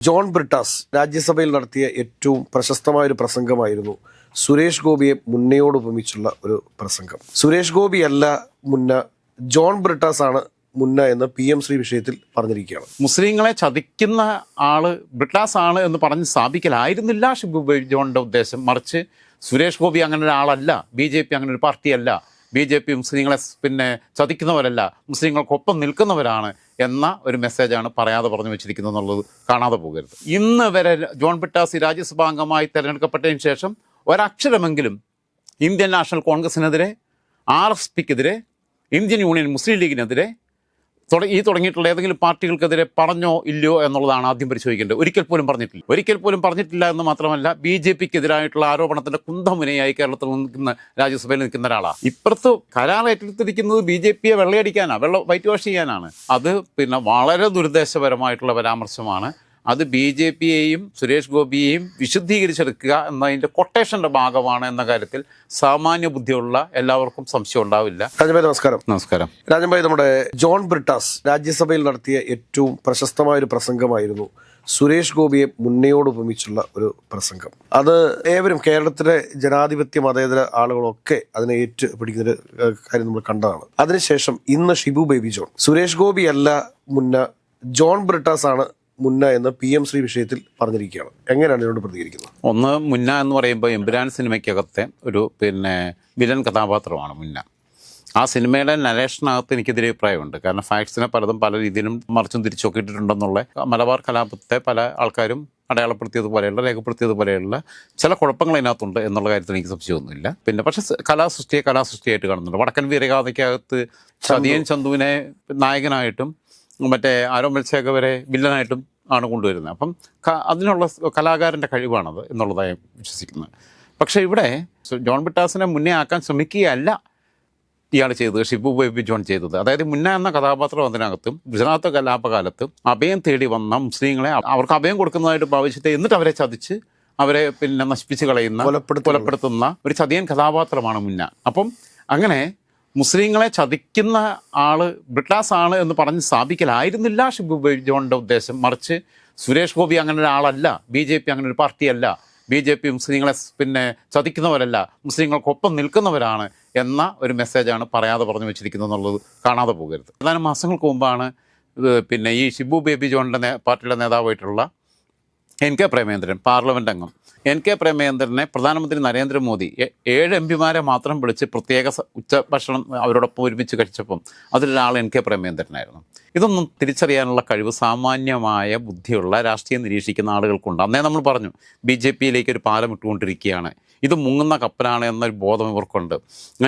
ജോൺ ബ്രിട്ടാസ് രാജ്യസഭയിൽ നടത്തിയ ഏറ്റവും പ്രശസ്തമായ ഒരു പ്രസംഗമായിരുന്നു സുരേഷ് ഗോപിയെ മുന്നയോട് ഉപമിച്ചുള്ള ഒരു പ്രസംഗം. സുരേഷ് ഗോപി അല്ല മുന്ന ജോൺ ബ്രിട്ടാസ് ആണ് മുന്ന എന്ന് പി എം ശ്രീ വിഷയത്തിൽ പറഞ്ഞിരിക്കുകയാണ്. മുസ്ലിങ്ങളെ ചതിക്കുന്ന ആൾ ബ്രിട്ടാസ് ആണ് എന്ന് പറഞ്ഞ് സ്ഥാപിക്കലായിരുന്നില്ല ഷിബു ജോണിന്റെ ഉദ്ദേശം. മറിച്ച് സുരേഷ് ഗോപി അങ്ങനെ ഒരാളല്ല ബി ജെ പി അങ്ങനെ ഒരു പാർട്ടിയല്ല ബി ജെ പി മുസ്ലിങ്ങളെ പിന്നെ ചതിക്കുന്നവരല്ല മുസ്ലിങ്ങൾക്കൊപ്പം നിൽക്കുന്നവരാണ് എന്ന ഒരു മെസ്സേജാണ് പറയാതെ പറഞ്ഞു വെച്ചിരിക്കുന്നത് എന്നുള്ളത് കാണാതെ പോകരുത്. ഇന്ന് വരെ ജോൺ പിട്ടാസി രാജ്യസഭാ അംഗമായി തിരഞ്ഞെടുക്കപ്പെട്ടതിന് ശേഷം ഒരക്ഷരമെങ്കിലും ഇന്ത്യൻ നാഷണൽ കോൺഗ്രസിനെതിരെ ആർ എസ് പിക്കെതിരെ ഇന്ത്യൻ യൂണിയൻ മുസ്ലിം ലീഗിനെതിരെ ഈ തുടങ്ങിയിട്ടുള്ള ഏതെങ്കിലും പാർട്ടികൾക്കെതിരെ പറഞ്ഞോ ഇല്ലയോ എന്നുള്ളതാണ് ആദ്യം പരിശോധിക്കേണ്ടത്. ഒരിക്കൽ പോലും പറഞ്ഞിട്ടില്ല. ഒരിക്കൽ പോലും പറഞ്ഞിട്ടില്ല എന്ന് മാത്രമല്ല ബി ജെ പിക്ക് എതിരായിട്ടുള്ള ആരോപണത്തിന്റെ കുന്തമുനയായി കേരളത്തിൽ നിൽക്കുന്ന രാജ്യസഭയിൽ നിൽക്കുന്ന ഒരാളാണ് ഇപ്പുറത്ത് കരാർ ഏറ്റെടുത്തിരിക്കുന്നത് ബി ജെ പിയെ വെള്ളയടിക്കാനാണ് വെള്ള വൈറ്റ് വാഷ് ചെയ്യാനാണ്. അത് പിന്നെ വളരെ ദുരുദ്ദേശപരമായിട്ടുള്ള പരാമർശമാണ്. അത് ബി ജെ പിയെയും സുരേഷ് ഗോപിയെയും വിശുദ്ധീകരിച്ചെടുക്കുക എന്നതിന്റെ കൊട്ടേഷന്റെ ഭാഗമാണ് എന്ന കാര്യത്തിൽ സാമാന്യ ബുദ്ധിയുള്ള എല്ലാവർക്കും സംശയം ഉണ്ടാവില്ല. രാജൻഭായ് നമസ്കാരം. നമസ്കാരം. രാജൻഭായ് നമ്മുടെ ജോൺ ബ്രിട്ടാസ് രാജ്യസഭയിൽ നടത്തിയ ഏറ്റവും പ്രശസ്തമായ ഒരു പ്രസംഗമായിരുന്നു സുരേഷ് ഗോപിയെ മുന്നയോട് ഉപമിച്ചുള്ള ഒരു പ്രസംഗം. അത് ഏവരും കേരളത്തിലെ ജനാധിപത്യ മതേതര ആളുകളൊക്കെ അതിനെ ഏറ്റു പിടിക്കുന്ന ഒരു കാര്യം നമ്മൾ കണ്ടതാണ്. അതിനുശേഷം ഇന്ന് ഷിബു ബേബി ജോൺ. സുരേഷ് ഗോപിയല്ല മുന്ന ജോൺ ബ്രിട്ടാസ് ആണ് മുന്ന എന്ന പി എം ശ്രീ വിഷയത്തിൽ പറഞ്ഞിരിക്കുകയാണ്. എങ്ങനെയാണ് ഇതിനോട് പ്രതികരിക്കുന്നത്? ഒന്ന് മുന്ന എന്ന് പറയുമ്പോൾ എമ്പുരാൻ സിനിമയ്ക്കകത്തെ ഒരു പിന്നെ വിലൻ കഥാപാത്രമാണ് മുന്ന. ആ സിനിമയുടെ നരേഷനകത്ത് എനിക്കെതിരെ അഭിപ്രായമുണ്ട്. കാരണം ഫാക്ട്സിനെ പലതും പല രീതിയിലും മറിച്ചും തിരിച്ചൊക്കെ ഇട്ടിട്ടുണ്ടെന്നുള്ള മലബാർ കലാപത്തെ പല ആൾക്കാരും അടയാളപ്പെടുത്തിയതുപോലെയുള്ള രേഖപ്പെടുത്തിയതുപോലെയുള്ള ചില കുഴപ്പങ്ങൾ അതിനകത്തുണ്ട് എന്നുള്ള കാര്യത്തിൽ എനിക്ക് സംശയമൊന്നുമില്ല. പിന്നെ പക്ഷേ കലാസൃഷ്ടിയെ കലാസൃഷ്ടിയായിട്ട് കാണുന്നുണ്ട്. വടക്കൻ വീരഗാഥയ്ക്കകത്ത് ചതിയൻ ചന്തുവിനെ നായകനായിട്ടും മറ്റേ ആരോ മത്സ്യകവരെ വില്ലനായിട്ടും ആണ് കൊണ്ടുവരുന്നത്. അപ്പം അതിനുള്ള കലാകാരന്റെ കഴിവാണത് എന്നുള്ളതായി വിശ്വസിക്കുന്നത്. പക്ഷേ ഇവിടെ ജോൺ ബിട്ടാസിനെ മുന്നേ ആക്കാൻ ശ്രമിക്കുകയല്ല ഇയാൾ ചെയ്തത് ഷിബു ബേബി ജോൺ ചെയ്തത്. അതായത് മുന്ന എന്ന കഥാപാത്രം അതിനകത്തും ഗുജറാത്ത് കലാപകാലത്തും അഭയം തേടി വന്ന മുസ്ലിങ്ങളെ അവർക്ക് അഭയം കൊടുക്കുന്നതായിട്ട് ഭാവിച്ചിട്ട് എന്നിട്ട് അവരെ ചതിച്ച് അവരെ പിന്നെ നശിപ്പിച്ച് കളയുന്ന കൊലപ്പെടുത്തുന്ന ഒരു ചതിയൻ കഥാപാത്രമാണ് മുന്ന. അപ്പം അങ്ങനെ മുസ്ലിങ്ങളെ ചതിക്കുന്ന ആൾ ബ്രിട്ടാസ് ആണ് എന്ന് പറഞ്ഞ് സ്ഥാപിക്കലായിരുന്നില്ല ഷിബു ബേബി ജോണിന്റെ ഉദ്ദേശം. മറിച്ച് സുരേഷ് ഗോപി അങ്ങനെ ഒരാളല്ല ബി ജെ പി അങ്ങനെ ഒരു പാർട്ടിയല്ല ബി ജെ പി മുസ്ലിങ്ങളെ പിന്നെ ചതിക്കുന്നവരല്ല മുസ്ലിങ്ങൾക്കൊപ്പം നിൽക്കുന്നവരാണ് എന്ന ഒരു മെസ്സേജാണ് പറയാതെ പറഞ്ഞു വെച്ചിരിക്കുന്നത് എന്നുള്ളത് കാണാതെ പോകരുത്. ഏതാനും മാസങ്ങൾക്ക് മുമ്പാണ് പിന്നെ ഈ ഷിബു ബേബി ജോണിന്റെ പാർട്ടിയുടെ നേതാവായിട്ടുള്ള എൻ കെ പ്രേമേന്ദ്രൻ പാർലമെന്റ് അംഗം. എൻ കെ പ്രേമേന്ദ്രനെ പ്രധാനമന്ത്രി നരേന്ദ്രമോദി ഏഴ് എം പിമാരെ മാത്രം വിളിച്ച് പ്രത്യേക ഉച്ച ഉച്ചഭക്ഷണം അവരോടൊപ്പം ഒരുമിച്ച് കഴിച്ചപ്പം അതിലൊരാൾ എൻ കെ പ്രേമേന്ദ്രനായിരുന്നു ഇതൊന്നും തിരിച്ചറിയാനുള്ള കഴിവ് സാമാന്യമായ ബുദ്ധിയുള്ള രാഷ്ട്രീയം നിരീക്ഷിക്കുന്ന ആളുകൾക്കുണ്ട്. അന്നേ നമ്മൾ പറഞ്ഞു ബി ജെ പിയിലേക്ക് ഒരു പാലം ഇട്ടുകൊണ്ടിരിക്കുകയാണ്. ഇത് മുങ്ങുന്ന കപ്പലാണ് എന്നൊരു ബോധം ഇവർക്കുണ്ട്.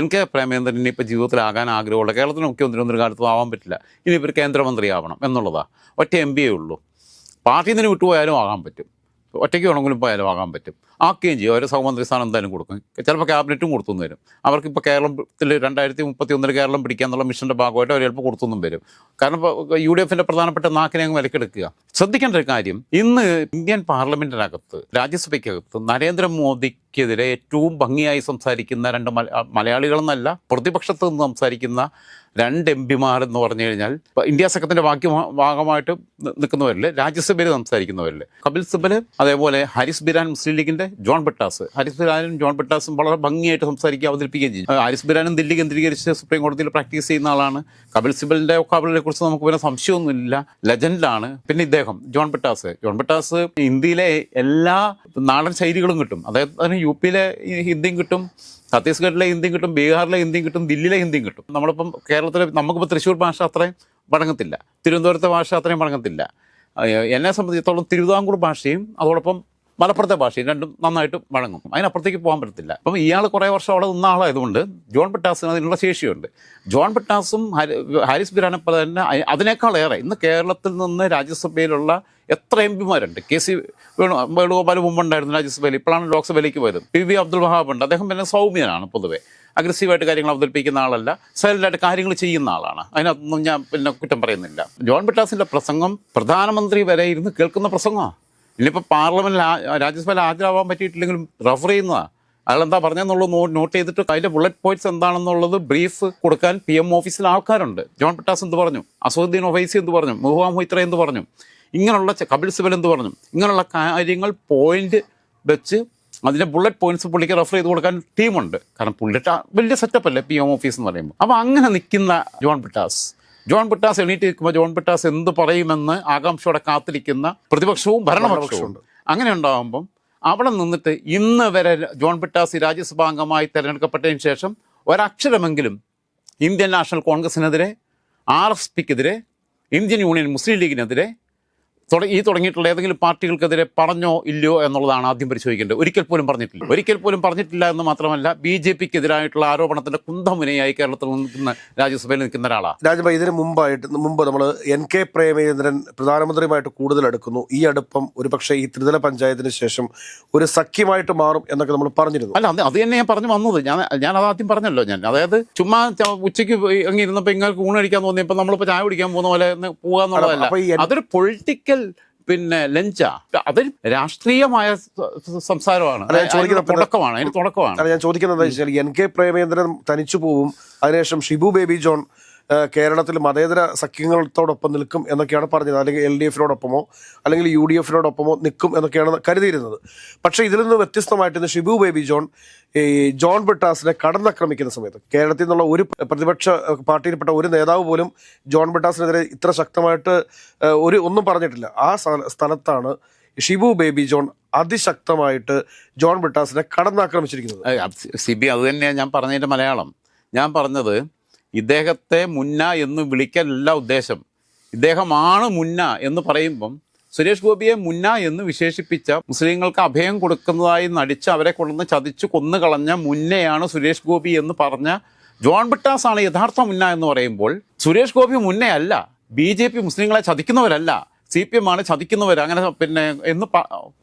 എൻ കെ പ്രേമേന്ദ്രൻ ഇപ്പോൾ ജീവിതത്തിലാകാൻ ആഗ്രഹമുള്ള കേരളത്തിന് മുഖ്യമന്ത്രി ഒന്നൊരു കാലത്തും ആവാൻ പറ്റില്ല. ഇനി ഇവർ കേന്ദ്രമന്ത്രിയാവണം എന്നുള്ളതാണ് ഒറ്റ എം പിയേ ഉള്ളൂ. പാർട്ടിയിൽ നിന്ന് വിട്ടുപോയാലും ആകാൻ പറ്റും. ഒറ്റയ്ക്ക് വേണമെങ്കിലും പോയാലും ആകാൻ പറ്റും. ആക്കുകയും ചെയ്യും. അവർ സഹമന്ത്രി സ്ഥാനം എന്തായാലും കൊടുക്കും. ചിലപ്പോൾ ക്യാബിനറ്റും കൊടുത്തുനിന്ന് വരും അവർക്ക് ഇപ്പോൾ കേരളത്തിൽ രണ്ടായിരത്തി മുപ്പത്തി ഒന്നിൽ കേരളം പിടിക്കുക എന്നുള്ള മിഷന്റെ ഭാഗമായിട്ട് അവർ ചിലപ്പോൾ കൊടുത്തുനിന്നും വരും. കാരണം യു ഡി എഫിന്റെ പ്രധാനപ്പെട്ട നാക്കിനെ അങ്ങ് വിലക്കെടുക്കുക. ശ്രദ്ധിക്കേണ്ട ഒരു കാര്യം ഇന്ന് ഇന്ത്യൻ പാർലമെന്റിനകത്ത് രാജ്യസഭയ്ക്കകത്ത് നരേന്ദ്രമോദിക്കെതിരെ ഏറ്റവും ഭംഗിയായി സംസാരിക്കുന്ന രണ്ട് മല- മലയാളികളെന്നല്ല പ്രതിപക്ഷത്ത് നിന്ന് സംസാരിക്കുന്ന രണ്ട് എം പിമാർ എന്ന് പറഞ്ഞു കഴിഞ്ഞാൽ ഇന്ത്യ സഖ്യത്തിന്റെ ബാക്കി ഭാഗമായിട്ട് നിൽക്കുന്നവരിൽ രാജ്യസഭയിൽ സംസാരിക്കുന്നവരിൽ കപിൽ സിബൽ അതേപോലെ ഹരിസ് ബിരാൻ മുസ്ലിം ലീഗിന്റെ ജോൺ ബട്ടാസ്. ഹരിസ് ബിരാനും ജോൺ ബട്ടാസും വളരെ ഭംഗിയായിട്ട് സംസാരിക്കുക അവതരിപ്പിക്കുകയും ചെയ്യും. ഹാരിസ് ബിരാനും ദില്ലി കേന്ദ്രീകരിച്ച് സുപ്രീം കോടതിയിൽ പ്രാക്ടീസ് ചെയ്യുന്ന ആളാണ്. കപിൽ സിബലിന്റെ വൊക്കാബിലിനെ കുറിച്ച് നമുക്ക് പിന്നെ സംശയമൊന്നുമില്ല. ലെജൻഡാണ് പിന്നെ ഇദ്ദേഹം ജോൺ ബട്ടാസ്. ജോൺ ബട്ടാസ് ഇന്ത്യയിലെ എല്ലാ നാടൻ ശൈലികളും കിട്ടും. അതായത് അതിന് യു പിയിലെ ഹിന്ദിയും കിട്ടും ഛത്തീസ്ഗഡിലെ ഹിന്ദിയും കിട്ടും ബീഹാറിലെ ഹിന്ദിയും കിട്ടും ദില്ലിയിലെ ഹിന്ദിയും കിട്ടും. നമ്മളിപ്പം കേരളത്തിലെ നമുക്കിപ്പോൾ തൃശ്ശൂർ ഭാഷ അത്രയും വഴങ്ങത്തില്ല. തിരുവനന്തപുരത്തെ ഭാഷ അത്രയും വഴങ്ങത്തില്ല. എന്നെ സംബന്ധിച്ചിടത്തോളം തിരുവിതാംകൂർ ഭാഷയും അതോടൊപ്പം മലപ്പുറത്തെ ഭാഷയും രണ്ടും നന്നായിട്ട് വഴങ്ങും. അതിനപ്പുറത്തേക്ക് പോകാൻ പറ്റത്തില്ല. അപ്പം ഇയാൾ കുറേ വർഷം അവിടെ നിന്ന ആളായതുകൊണ്ട് ജോൺ പെട്ടാസിന് അതിനുള്ള ശേഷിയുണ്ട്. ജോൺ പെട്ടാസും ഹരി ഹാരിസ് ബിരാനപ്പ തന്നെ അതിനേക്കാളേറെ ഇന്ന് കേരളത്തിൽ നിന്ന് രാജ്യസഭയിലുള്ള എത്ര എം പിമാരുണ്ട്? കെ സി വേണു വേണുഗോപാൽ മുമ്പുണ്ടായിരുന്നു രാജ്യസഭയിൽ ഇപ്പോഴാണ് ലോക്സഭയിലേക്ക് പോയത്. പി വി അബ്ദുൾ വഹാബ് ഉണ്ട്. അദ്ദേഹം പിന്നെ സൗമ്യനാണ് പൊതുവെ. അഗ്രസീവായിട്ട് കാര്യങ്ങൾ അവതരിപ്പിക്കുന്ന ആളല്ല. സൈലന്റായിട്ട് കാര്യങ്ങൾ ചെയ്യുന്ന ആളാണ്. അതിനൊന്നും ഞാൻ പിന്നെ കുറ്റം പറയുന്നില്ല. ജോൺ ബിട്ടാസിന്റെ പ്രസംഗം പ്രധാനമന്ത്രി വരെ ഇരുന്ന് കേൾക്കുന്ന പ്രസംഗമാണ് ഇനിയിപ്പോൾ പാർലമെന്റിൽ രാജ്യസഭയിൽ ഹാജരാവാൻ പറ്റിയിട്ടില്ലെങ്കിലും റഫർ ചെയ്യുന്നതാണ് അയാൾ എന്താ പറഞ്ഞെന്നുള്ളത് നോ- നോട്ട് ചെയ്തിട്ട് അതിന്റെ ബുള്ളറ്റ് പോയിന്റ്സ് എന്താണെന്നുള്ളത് ബ്രീഫ് കൊടുക്കാൻ പി എം ഓഫീസിൽ ആൾക്കാരുണ്ട്. ജോൺ പിട്ടാസ് എന്ത് പറഞ്ഞു? അസറുദ്ദീൻ ഒവൈസി എന്ത് പറഞ്ഞു? മുഹുവാ മൊയ്ത്ര എന്ത് പറഞ്ഞു? ഇങ്ങനെയുള്ള കപിൽ സിബൽ എന്ത് പറഞ്ഞു? ഇങ്ങനെയുള്ള കാര്യങ്ങൾ പോയിന്റ് വെച്ച് അതിന്റെ ബുള്ളറ്റ് പോയിന്റ്സ് പുള്ളിക്ക് റെഫർ ചെയ്ത് കൊടുക്കാൻ ടീമുണ്ട് കാരണം പുള്ളിട്ട് വലിയ സെറ്റപ്പ് അല്ലേ പി എം ഓഫീസ് എന്ന് പറയുമ്പോൾ അപ്പോൾ അങ്ങനെ നിൽക്കുന്ന ജോൺ പിട്ടാസ് ജോൺ പിട്ടാസ് എണീറ്റ് നിൽക്കുമ്പോൾ ജോൺ പിട്ടാസ് എന്ത് പറയുമെന്ന് ആകാംക്ഷയോടെ കാത്തിരിക്കുന്ന പ്രതിപക്ഷവും ഭരണപക്ഷവും അങ്ങനെ ഉണ്ടാകുമ്പം അവിടെ നിന്നിട്ട് ഇന്ന് വരെ ജോൺ പിട്ടാസ് രാജ്യസഭാംഗമായി തിരഞ്ഞെടുക്കപ്പെട്ടതിന് ശേഷം ഒരക്ഷരമെങ്കിലും ഇന്ത്യൻ നാഷണൽ കോൺഗ്രസിനെതിരെ ആർ എസ് പിക്കെതിരെ ഇന്ത്യൻ യൂണിയൻ മുസ്ലിം ലീഗിനെതിരെ ഈ തുടങ്ങിയിട്ടുള്ള ഏതെങ്കിലും പാർട്ടികൾക്കെതിരെ പറഞ്ഞോ ഇല്ലയോ എന്നുള്ളതാണ് ആദ്യം പരിശോധിക്കേണ്ടത്. ഒരിക്കൽ പോലും പറഞ്ഞിട്ടില്ല. ഒരിക്കൽ പോലും പറഞ്ഞിട്ടില്ല എന്ന് മാത്രമല്ല ബി ജെ പിക്ക് എതിരായിട്ടുള്ള ആരോപണത്തിന്റെ കുന്തമുനയായി കേരളത്തിൽ നിൽക്കുന്ന രാജ്യസഭയിൽ നിൽക്കുന്ന ഒരാളാണ് രാജ്യ ഇതിന് മുമ്പായിട്ട് മുമ്പ് നമ്മൾ എൻ കെ പ്രേമചന്ദ്രൻ പ്രധാനമന്ത്രിയുമായിട്ട് കൂടുതൽ അടുക്കുന്നു. ഈ അടുപ്പം ഒരു പക്ഷേ ഈ ത്രിതല പഞ്ചായത്തിന് ശേഷം ഒരു സഖ്യമായിട്ട് മാറും എന്നൊക്കെ നമ്മൾ പറഞ്ഞിരുന്നു. അല്ല അത് തന്നെ ഞാൻ പറഞ്ഞു വന്നത്. ഞാൻ ഞാൻ അത് ആദ്യം പറഞ്ഞല്ലോ ഞാൻ. അതായത് ചുമ്മാ ഉച്ചയ്ക്ക് അങ്ങ് ഇരുന്നപ്പോൾ ഇങ്ങനെ ഊണ് കഴിക്കാൻ തോന്നിയപ്പോൾ നമ്മളിപ്പോൾ ചായ കുടിക്കാൻ പോകുന്ന പോലെ പോകാന്നുള്ളതല്ല അതൊരു പൊളിറ്റിക്കൽ പിന്നെ ലഞ്ചാ. അതൊരു രാഷ്ട്രീയമായ സംസാരമാണ്. തുടക്കമാണ് അതിന് തുടക്കമാണ്. ഞാൻ ചോദിക്കുന്നത് എൻ കെ പ്രേമേന്ദ്രൻ തനിച്ചു പോവും. അതിനുശേഷം ഷിബു ബേബി ജോൺ കേരളത്തിൽ മതേതര സഖ്യങ്ങളോടൊപ്പം നിൽക്കും എന്നൊക്കെയാണ് പറഞ്ഞത്. അല്ലെങ്കിൽ എൽ ഡി എഫിനോടൊപ്പമോ അല്ലെങ്കിൽ യു ഡി എഫിനോടൊപ്പമോ നിൽക്കും എന്നൊക്കെയാണ് കരുതിയിരുന്നത്. പക്ഷേ ഇതിൽ നിന്ന് വ്യത്യസ്തമായിട്ട് ഇന്ന് ഷിബു ബേബി ജോൺ ഈ ജോൺ ബ്രിട്ടാസിനെ കടന്നാക്രമിക്കുന്ന സമയത്ത് കേരളത്തിൽ നിന്നുള്ള ഒരു പ്രതിപക്ഷ പാർട്ടിയിൽപ്പെട്ട ഒരു നേതാവ് പോലും ജോൺ ബ്രിട്ടാസിനെതിരെ ഇത്ര ശക്തമായിട്ട് ഒരു ഒന്നും പറഞ്ഞിട്ടില്ല. ആ സ്ഥലത്താണ് ഷിബു ബേബി ജോൺ അതിശക്തമായിട്ട് ജോൺ ബ്രിട്ടാസിനെ കടന്നാക്രമിച്ചിരിക്കുന്നത്. സിബി അത് തന്നെയാണ് ഞാൻ പറഞ്ഞതിന്റെ മലയാളം. ഞാൻ പറഞ്ഞത് ഇദ്ദേഹത്തെ മുന്ന എന്ന് വിളിക്കലല്ല ഉദ്ദേശം. ഇദ്ദേഹമാണ് മുന്ന എന്ന് പറയുമ്പം സുരേഷ് ഗോപിയെ മുന്ന എന്ന് വിശേഷിപ്പിച്ച മുസ്ലിങ്ങൾക്ക് അഭയം കൊടുക്കുന്നതായി നടിച്ച് അവരെ കൊണ്ടുവന്ന് ചതിച്ച് കൊന്നുകളഞ്ഞ മുന്നയാണ് സുരേഷ് ഗോപി എന്ന് പറഞ്ഞ ജോൺ ബിട്ടാസ് ആണ് യഥാർത്ഥ മുന്ന എന്ന് പറയുമ്പോൾ സുരേഷ് ഗോപി മുന്നയല്ല. ബി ജെ പി മുസ്ലിങ്ങളെ ചതിക്കുന്നവരല്ല. സി പി എം ആണ് ചതിക്കുന്നവർ അങ്ങനെ പിന്നെ എന്ന്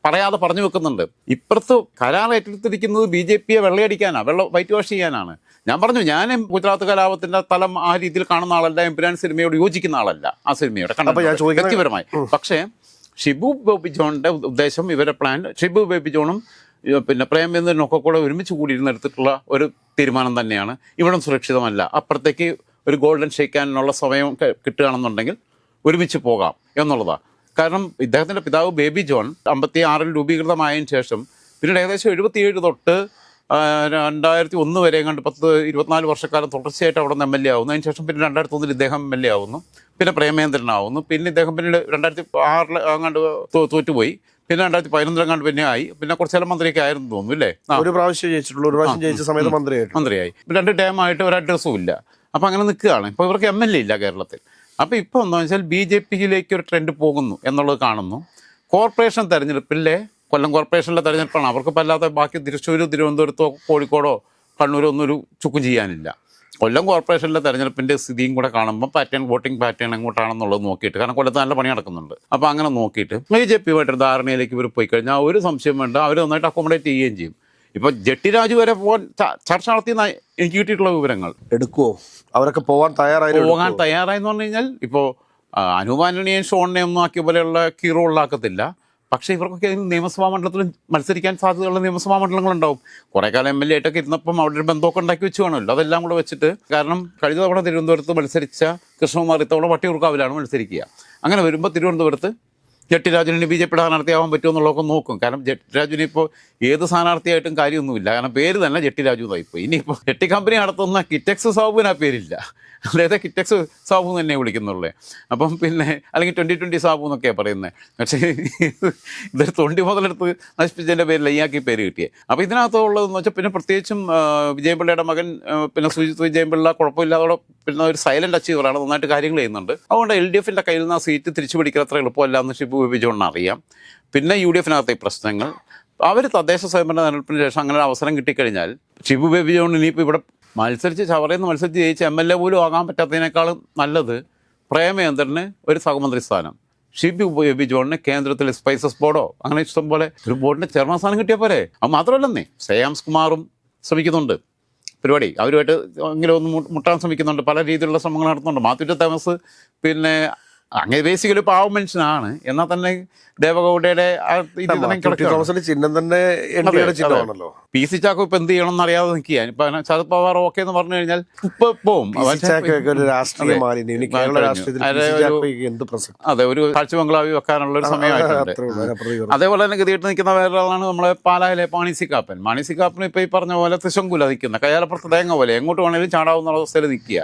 പറയാതെ പറഞ്ഞു വെക്കുന്നുണ്ട്. ഇപ്പുറത്ത് കരാർ ഏറ്റെടുത്തിരിക്കുന്നത് ബി ജെ പിയെ വെള്ളയടിക്കാനാണ് വെള്ള വൈറ്റ് വാഷ് ചെയ്യാനാണ്. ഞാൻ പറഞ്ഞു ഞാൻ ഗുജറാത്ത് കലാപത്തിന്റെ തലം ആ രീതിയിൽ കാണുന്ന ആളല്ല. എമ്പുരാൻ സിനിമയോട് യോജിക്കുന്ന ആളല്ല ആ സിനിമയോട്. വ്യക്തിപരമായി. പക്ഷേ ഷിബു ബേബി ജോണിന്റെ ഉദ്ദേശം ഇവരെ പ്ലാൻ ഷിബു ബേബി ജോണും പിന്നെ പ്രേമചന്ദ്രനും ഒക്കെ കൂടെ ഒരുമിച്ച് കൂടി എടുത്തിട്ടുള്ള ഒരു തീരുമാനം തന്നെയാണ്. ഇവിടം സുരക്ഷിതമല്ല. അപ്പുറത്തേക്ക് ഒരു ഗോൾഡൻ ഷെയ്ക്കാനുള്ള സമയം കിട്ടുകയാണെന്നുണ്ടെങ്കിൽ ഒരുമിച്ച് പോകാം. എന്നുള്ളതാണ് കാരണം ഇദ്ദേഹത്തിന്റെ പിതാവ് ബേബി ജോൺ അമ്പത്തി ആറിൽ രൂപീകൃതമായതിനു ശേഷം പിന്നീട് ഏകദേശം എഴുപത്തിയേഴ് തൊട്ട് രണ്ടായിരത്തി ഒന്ന് വരെ കണ്ട് പത്ത് ഇരുപത്തിനാല് വർഷക്കാലം തുടർച്ചയായിട്ട് അവിടെ നിന്ന് എം എൽ എ ആവുന്നു. അതിന് ശേഷം പിന്നെ രണ്ടായിരത്തി ഒന്നിൽ ഇദ്ദേഹം എം എൽ എ ആവുന്നു. പിന്നെ പ്രേമേന്ദ്രനാവുന്നു. പിന്നെ ഇദ്ദേഹം പിന്നീട് രണ്ടായിരത്തി ആറിൽ അങ്ങാണ്ട് തോറ്റുപോയി. പിന്നെ രണ്ടായിരത്തി പതിനൊന്നിലെങ്ങാണ്ട് പിന്നെ ആയി. പിന്നെ കുറച്ചേരം മന്ത്രിയൊക്കെ ആയിരുന്നു തോന്നുന്നു അല്ലേ? ഒരു പ്രാവശ്യം ജയിച്ചിട്ടുള്ളൂ. ഒരു പ്രാവശ്യം ജയിച്ച സമയത്ത് മന്ത്രിയായി മന്ത്രിയായി. രണ്ട് ടൈമായിട്ട് ഒരു അഡ്രസ്സും ഇല്ല. അപ്പം അങ്ങനെ നിൽക്കുകയാണ്. ഇപ്പോൾ ഇവർക്ക് എം എൽ എ ഇല്ല കേരളത്തിൽ. അപ്പോൾ ഇപ്പോൾ എന്താണെന്ന് വെച്ചാൽ ബി ജെ പിയിലേക്ക് ഒരു ട്രെൻഡ് പോകുന്നു എന്നുള്ളത് കാണുന്നു. കോർപ്പറേഷൻ തെരഞ്ഞെടുപ്പിലെ കൊല്ലം കോർപ്പറേഷനിലെ തെരഞ്ഞെടുപ്പാണ്. അവർക്ക് പല്ലാത്ത ബാക്കി തൃശ്ശൂർ തിരുവനന്തപുരത്തോ കോഴിക്കോടോ കണ്ണൂരോ ഒന്നും ഒരു ചുക്കും ചെയ്യാനില്ല. കൊല്ലം കോർപ്പറേഷനിലെ തെരഞ്ഞെടുപ്പിന്റെ സ്ഥിതിയും കൂടെ കാണുമ്പോൾ പാറ്റേൺ വോട്ടിംഗ് പാറ്റേൺ എങ്ങോട്ടാണെന്നുള്ളത് നോക്കിയിട്ട്. കാരണം കൊല്ലത്ത് നല്ല പണി നടക്കുന്നുണ്ട്. അപ്പോൾ അങ്ങനെ നോക്കിയിട്ട് ബി ജെ പിയുമായിട്ട് ധാരണയിലേക്ക് ഇവർ പോയി കഴിഞ്ഞാൽ ഒരു സംശയം വേണ്ട. അവർ നന്നായിട്ട് അക്കോമഡേറ്റ് ചെയ്യുകയും ചെയ്യും. ഇപ്പോൾ ജെട്ടി രാജു വരെ പോകാൻ ചർച്ച നടത്തിയെന്ന എനിക്ക് കിട്ടിയിട്ടുള്ള വിവരങ്ങൾ. എടുക്കുവോ? അവരൊക്കെ പോകാൻ തയ്യാറായി പോകാൻ തയ്യാറായെന്ന് പറഞ്ഞു കഴിഞ്ഞാൽ ഇപ്പോൾ അനുമാനണിയും ഷോണിനെ ഒന്നും ആക്കിയ പോലെയുള്ള കീറോ ഉള്ളാക്കത്തില്ല പക്ഷേ ഇവർക്കൊക്കെ നിയമസഭാ മണ്ഡലത്തിൽ മത്സരിക്കാൻ സാധ്യതയുള്ള നിയമസഭാ മണ്ഡലങ്ങളുണ്ടാവും. കുറേ കാലം എം എൽ എ ആയിട്ടൊക്കെ ഇരുന്നപ്പം അവിടെ ഒരു ബന്ധമൊക്കെ ഉണ്ടാക്കി വെച്ച് കാണുമല്ലോ അതെല്ലാം കൂടെ വെച്ചിട്ട് കാരണം കഴിഞ്ഞ തവണ തിരുവനന്തപുരത്ത് മത്സരിച്ച കൃഷ്ണകുമാർ ഇത്തവണ വട്ടിയൂർക്കാവിലാണ് മത്സരിക്കുക. അങ്ങനെ വരുമ്പോൾ തിരുവനന്തപുരത്ത് ജട്ടിരാജുവിന് ബി ജെ പിയുടെ സ്ഥാനാർത്ഥിയാവാൻ പറ്റുമെന്നുള്ളതൊക്കെ നോക്കും. കാരണം ജട്ടിരാജുവിന് ഇപ്പോൾ ഏത് സ്ഥാനാർത്ഥിയായിട്ടും കാര്യമൊന്നുമില്ല. കാരണം പേര് തന്നെ ജട്ടിരാജു എന്നായിപ്പോയി ഇനിയിപ്പോൾ ജട്ടി കമ്പനി നടത്തുന്ന കിറ്റക്സ് സാബുവിന് ആ പേരില്ല. അതായത് കിറ്റക്സ് സാബു തന്നെ വിളിക്കുന്നുള്ളേ. അപ്പം പിന്നെ അല്ലെങ്കിൽ ട്വന്റി ട്വന്റി സാബു എന്നൊക്കെയാണ് പറയുന്നത് പക്ഷേ ഇതൊരു തൊണ്ടി മുതലെടുത്ത് നശിപ്പിച്ചതിന്റെ പേരിൽ ഇയാൾക്ക് പേര് കിട്ടിയത് അപ്പോൾ ഇതിനകത്തുള്ളതെന്ന് വെച്ചാൽ പിന്നെ പ്രത്യേകിച്ചും വിജയപിള്ളയുടെ മകൻ പിന്നെ സുജിത് വിജയപിള്ള കുഴപ്പമില്ലാതോടെ പിന്നെ ഒരു സൈലന്റ് അച്ചീവറാണ് നന്നായിട്ട് കാര്യങ്ങൾ ചെയ്യുന്നുണ്ട്. അതുകൊണ്ട് എൽ ഡി എഫിന്റെ കയ്യിൽ നിന്ന് ആ സീറ്റ് തിരിച്ചു പിടിക്കാൻ അത്ര എളുപ്പമല്ല എന്ന് ഷിബു വിജയോണിന് അറിയാം പിന്നെ യു ഡി എഫിനകത്തെ പ്രശ്നങ്ങൾ. അവർ തദ്ദേശ സ്വയംഭരണ തെരഞ്ഞെടുപ്പിന് ശേഷം അങ്ങനെ ഒരു അവസരം കിട്ടിക്കഴിഞ്ഞാൽ ഷിബു ബേബി ഇനിയിപ്പോൾ ഇവിടെ മത്സരിച്ച് ചവറയിൽ നിന്ന് മത്സരിച്ച് ജയിച്ച് എം എൽ എ പോലും ആകാൻ പറ്റാത്തതിനേക്കാളും നല്ലത് പ്രേമചന്ദ്രന് ഒരു സഹമന്ത്രി സ്ഥാനം. ഷിബി ബേബി ജോണിന് കേന്ദ്രത്തിൽ സ്പൈസസ് ബോർഡോ? അങ്ങനെ ഇഷ്ടം പോലെ ഒരു ബോർഡിന്റെ ചെയർമാൻ സ്ഥാനം കിട്ടിയ പോരെ? അത് മാത്രമല്ലെന്നേ ശ്രേയാംസ് കുമാറും ശ്രമിക്കുന്നുണ്ട്. പരിപാടി. അവരുമായിട്ട് എങ്കിലും ഒന്ന് മുട്ടാൻ ശ്രമിക്കുന്നുണ്ട്. പല രീതിയിലുള്ള ശ്രമങ്ങൾ നടത്തുന്നുണ്ട്. മാത്യു തോമസ് പിന്നെ അങ്ങനെ ബേസിക്കലി പാവം മനുഷ്യനാണ്. എന്നാൽ തന്നെ ദേവഗൗഡയുടെ തന്നെ ചിഹ്നം. ചിഹ്നമാണല്ലോ. പി സി ചാക്കോ ഇപ്പൊ എന്ത് ചെയ്യണം എന്നറിയാതെ നിൽക്കുക ഇപ്പൊ ശരത് പവാർ ഓക്കെ എന്ന് പറഞ്ഞു കഴിഞ്ഞാൽ ഇപ്പൊ പോവും. അതെ. ഒരു- ചാക്കോയ്ക്ക് എന്ത് പ്രസക്തി? അതെ ഒരു കാഴ്ച ബംഗ്ലാവി വെക്കാനുള്ള ഒരു സമയമായിട്ടുണ്ട്. അതേപോലെ തന്നെ ഗതിയിട്ട് നിൽക്കുന്ന വേറൊരാളാണ് നമ്മളെ പാലായിലെ പാണിസിക്കാപ്പൻ മാണിസിക്കാപ്പൻ ഇപ്പൊ ഈ പറഞ്ഞ പോലെ തൃശങ്കുല നിൽക്കുന്ന കയ്യാലപ്പുറത്ത് തേങ്ങ പോലെ എങ്ങോട്ട് വേണേലും ചാടാവുന്ന അവസ്ഥയിൽ നിൽക്കുക.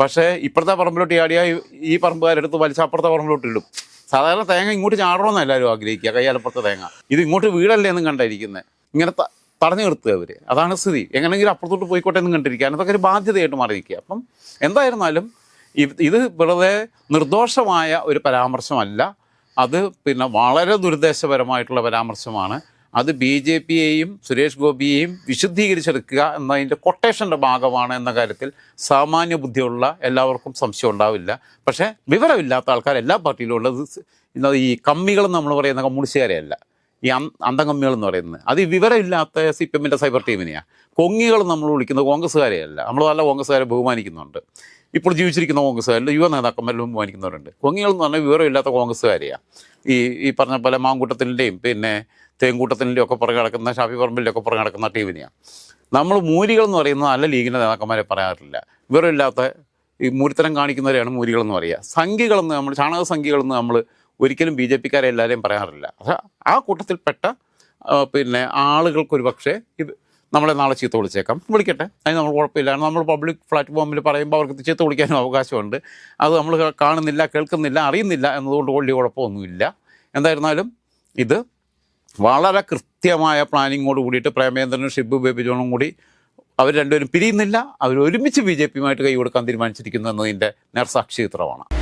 പക്ഷേ ഇപ്പോഴത്തെ പറമ്പിലോട്ട് ചാടിയാൽ ഈ- പറമ്പുകാരെടുത്ത് വലിച്ച അപ്പുറത്തെ പറമ്പിലോട്ട് ഇടും. സാധാരണ തേങ്ങ ഇങ്ങോട്ട് ചാടണമെന്ന് എല്ലാവരും ആഗ്രഹിക്കുക കയ്യാലപ്പുറത്തെ തേങ്ങ. ഇത് ഇങ്ങോട്ട് വീടല്ലേ എന്നും കണ്ടായിരിക്കുന്നത് ഇങ്ങനെ തടഞ്ഞു നിർത്തുക അവർ അതാണ് സ്ഥിതി. എങ്ങനെയെങ്കിലും അപ്പുറത്തോട്ട് പോയിക്കോട്ടെ എന്നും കണ്ടിരിക്കുക അതൊക്കെ ഒരു ബാധ്യതയായിട്ട് മാറിയിരിക്കുക അപ്പം എന്തായിരുന്നാലും ഇത് വെറുതെ നിർദോഷമായ ഒരു പരാമർശമല്ല. അത് പിന്നെ വളരെ ദുരുദ്ദേശപരമായിട്ടുള്ള പരാമർശമാണ്. അത് ബി ജെ പിയെയും സുരേഷ് ഗോപിയെയും വിശുദ്ധീകരിച്ചെടുക്കുക എന്നതിന്റെ കൊട്ടേഷന്റെ ഭാഗമാണ് എന്ന കാര്യത്തിൽ സാമാന്യ ബുദ്ധിയുള്ള എല്ലാവർക്കും സംശയം ഉണ്ടാവില്ല. പക്ഷേ വിവരമില്ലാത്ത ആൾക്കാർ എല്ലാ പാർട്ടിയിലും ഉള്ളത് ഈ കമ്മികളെന്ന് നമ്മൾ പറയുന്ന കമ്മ്യൂണിസ്റ്റുകാരെയല്ല. ഈ അന്തംകമ്മികൾ എന്ന് പറയുന്നത്. അത് ഈ വിവരമില്ലാത്ത സി പി എമ്മിന്റെ സൈബർ ടീമിനെയാണ് കൊങ്ങികൾ നമ്മൾ വിളിക്കുന്നത് കോൺഗ്രസ്സുകാരെയല്ല. നമ്മൾ നല്ല കോൺഗ്രസ്സുകാരെ ബഹുമാനിക്കുന്നുണ്ട്. ഇപ്പോൾ ജീവിച്ചിരിക്കുന്ന കോൺഗ്രസ്സുകാരിൽ യുവ നേതാക്കന്മാരിലും ബഹുമാനിക്കുന്നവരുണ്ട്. കൊങ്ങികൾ എന്ന് പറഞ്ഞാൽ വിവരമില്ലാത്ത കോൺഗ്രസ്സുകാരെയാണ് ഈ ഈ പറഞ്ഞ പോലെ മാങ്കൂട്ടത്തിന്റെയും പിന്നെ തേങ്കൂട്ടത്തിന്റെയും ഒക്കെ പുറകെ കിടക്കുന്ന ഷാഫി പറമ്പിന്റെ ഒക്കെ പുറകെ കിടക്കുന്ന ടീമിനെയാണ് നമ്മൾ മൂരികൾ എന്ന് പറയുന്നത് നല്ല ലീഗിന്റെ നേതാക്കന്മാരെ പറയാറില്ല. വിവരമില്ലാത്ത ഈ മൂരിത്തരം കാണിക്കുന്നവരെയാണ് മൂരികളെന്ന് പറയുക. സംഖ്യകളെന്ന് നമ്മൾ ചാണക സംഖ്യകളെന്ന് നമ്മൾ ഒരിക്കലും ബി ജെ പിക്കാരെ എല്ലാവരെയും പറയാറില്ല. ആ കൂട്ടത്തിൽപ്പെട്ട പിന്നെ ആളുകൾക്കൊരു പക്ഷേ ഇത് നമ്മളെ നാളെ ചീത്ത വിളിച്ചേക്കാം. വിളിക്കട്ടെ. അതിന് നമ്മൾ കുഴപ്പമില്ല. നമ്മൾ പബ്ലിക് പ്ലാറ്റ്ഫോമിൽ പറയുമ്പോൾ അവർക്ക് ചീത്ത വിളിക്കാനും അവകാശമുണ്ട്. അത് നമ്മൾ കാണുന്നില്ല കേൾക്കുന്നില്ല അറിയുന്നില്ല എന്നതുകൊണ്ട് വലിയ കുഴപ്പമൊന്നുമില്ല. എന്തായിരുന്നാലും ഇത് വളരെ കൃത്യമായ പ്ലാനിങ്ങോട് കൂടിയിട്ട് പ്രേമേന്ദ്രനും ഷിബു ബേബി ജോണും കൂടി അവർ രണ്ടുപേരും പിരിയുന്നില്ല. അവർ ഒരുമിച്ച് ബി ജെ പിയുമായിട്ട് കൈ കൊടുക്കാൻ തീരുമാനിച്ചിരിക്കുന്നു എന്നതിന്റെ നേർസാക്ഷി ചിത്രമാണ്.